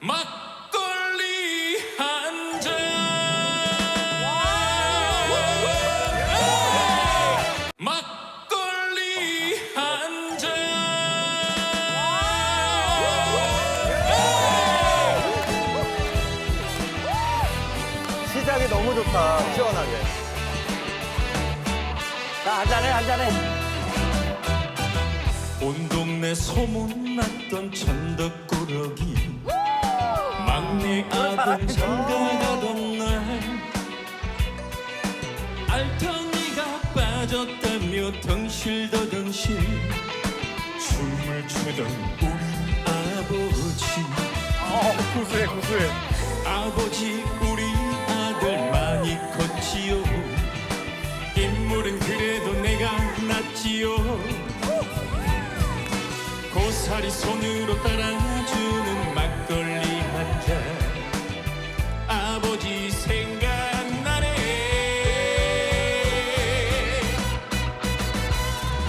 막걸리 한 잔. 막걸리 한 잔. 시작이 너무 좋다. 시원하게. 자, 한잔해, 한잔해. 온 동네 소문났던 천덕꾸러기. 막내 아들 장가가던 날. 알턴이가 빠졌다며 덩실더 덩실. 춤을 추던 우리 아버지. 어, 구수해, 구수해. 아버지 우리 아들 많이 컸지요 고사리 손으로 따라주는 막걸리 한 잔. 아버지 생각나네.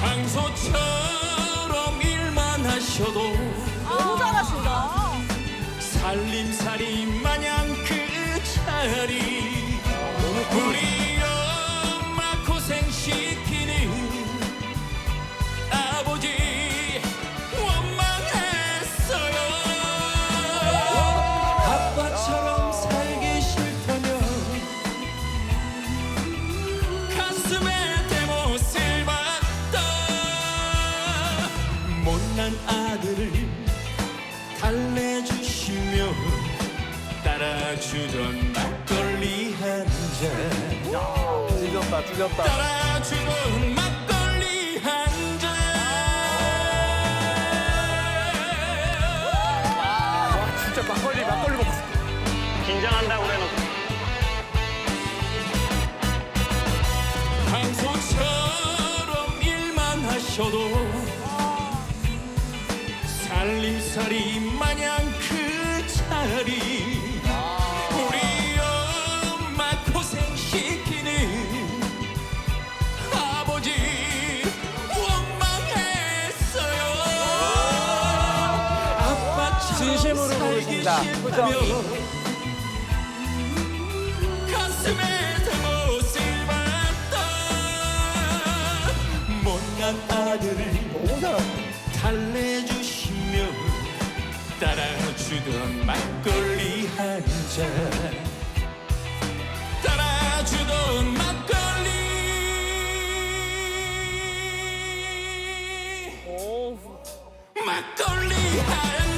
황소처럼 일만 하셔도 너무 잘하신다. 살림살이 마냥 그 자리. 우리 아들을 달래주시며 따라주던 막걸리 한 잔 찢었다, 찢었다. 따라주던 막걸리 한 잔 와, 진짜 막걸리, 막걸리 먹고 싶다. 긴장한다, 그래놓고. 황소처럼 일만 하셔도 살림살이 마냥 그 자리 우리 엄마 고생시키는 아버지 원망했어요 아빠처럼 진심으로 살기 부르신다. 싫다며 가슴에 대못을 봤다 못난 아들을 너무 잘한다. 달래주시며 따라주던 막걸리 한잔 따라주던 막걸리. 막걸리 한잔